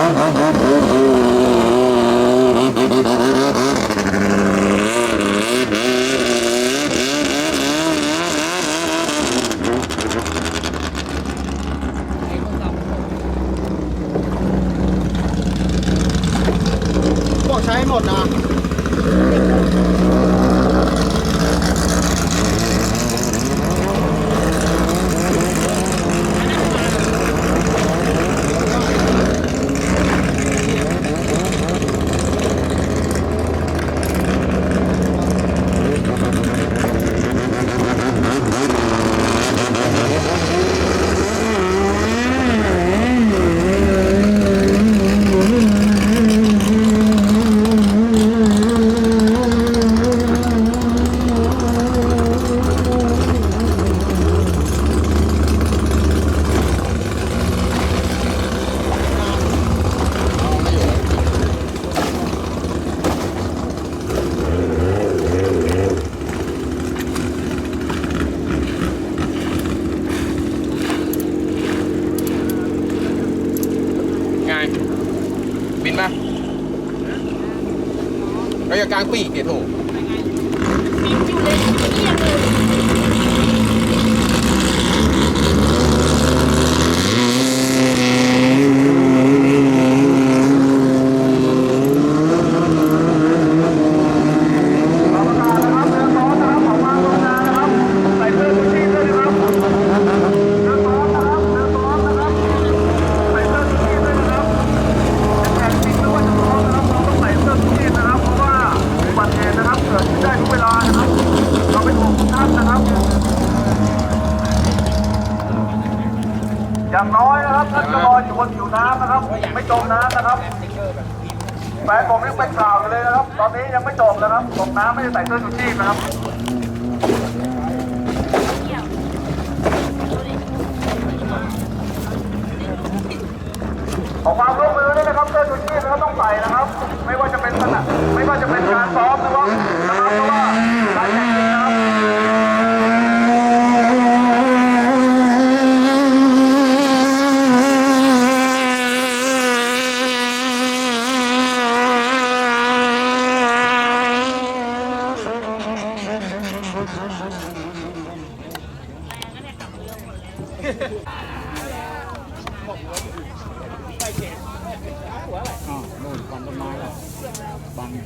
บอกใช้หมดนะ เราอย่ากลางปีกเดี๋ยวโถ อย่างน้อยนะครับท่านก็ลอยอยู่บนผิวน้ำนะครับ ไม่จมน้ำนะครับแฟนผมยังเป็นข่าวอยู่เลยนะครับ ตอนนี้ยังไม่จมนะครับตกน้ำไม่ได้ใส่เสื้อชูชีพนะครับขอความร่วมมือด้วยนะครับเสื้อชูชีพนะครับต้องใส่นะครับ ไม่ว่าจะเป็นขณะไม่ว่าจะเป็นการซ้อมหรือว่านะครับเพราะว่า เอาเรือธงมา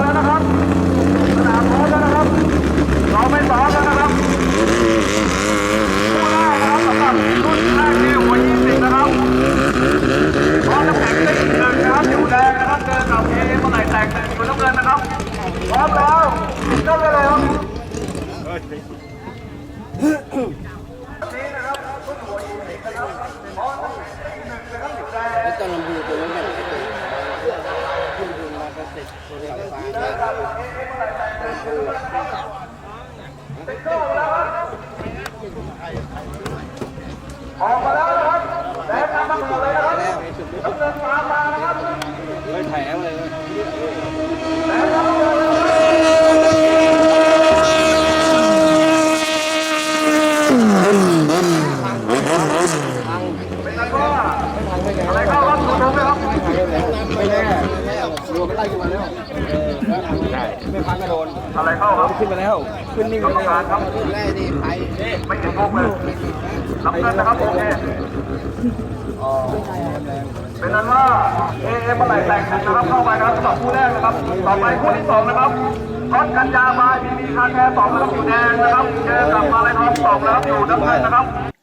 แล้วนะครับสนามพร้อม ต้นลำพูตัวนั้นเป็นไอ้ตัวขึ้นทุนมาก็ติดโซเดียมไฟฟ้า ออกมาแล้วนะครับแรงนำมาก่อนเลยนะครับน้ำเงินตามมานะครับเฮ้ยถ่ายเลยแรงนำมาก่อนเลยเป็นนั้นว่าอะไรเข้าครับคุณผู้ชมครับไม่แน่ รวมไล่ขึ้นมาแล้วใช่ไม่พังก็โดนอะไรเข้าครับขึ้นมาแล้วขึ้นนิ่งกรรมการครับแรกนี่ไปไม่เห็นพวกเลยน้ำเงินนะครับโอเคเป็นนั้นว่าเอเอเมื่อไหร่แต่งนะครับเข้าไปนะครับสำหรับคู่แรกนะครับ ต่อไปคู่ที่สองนะครับท็อตกันยามามีมีคาแคร์สองนะครับอยู่แดงนะครับเจอกับมาลายทองสองนะครับอยู่น้ำเงินนะครับ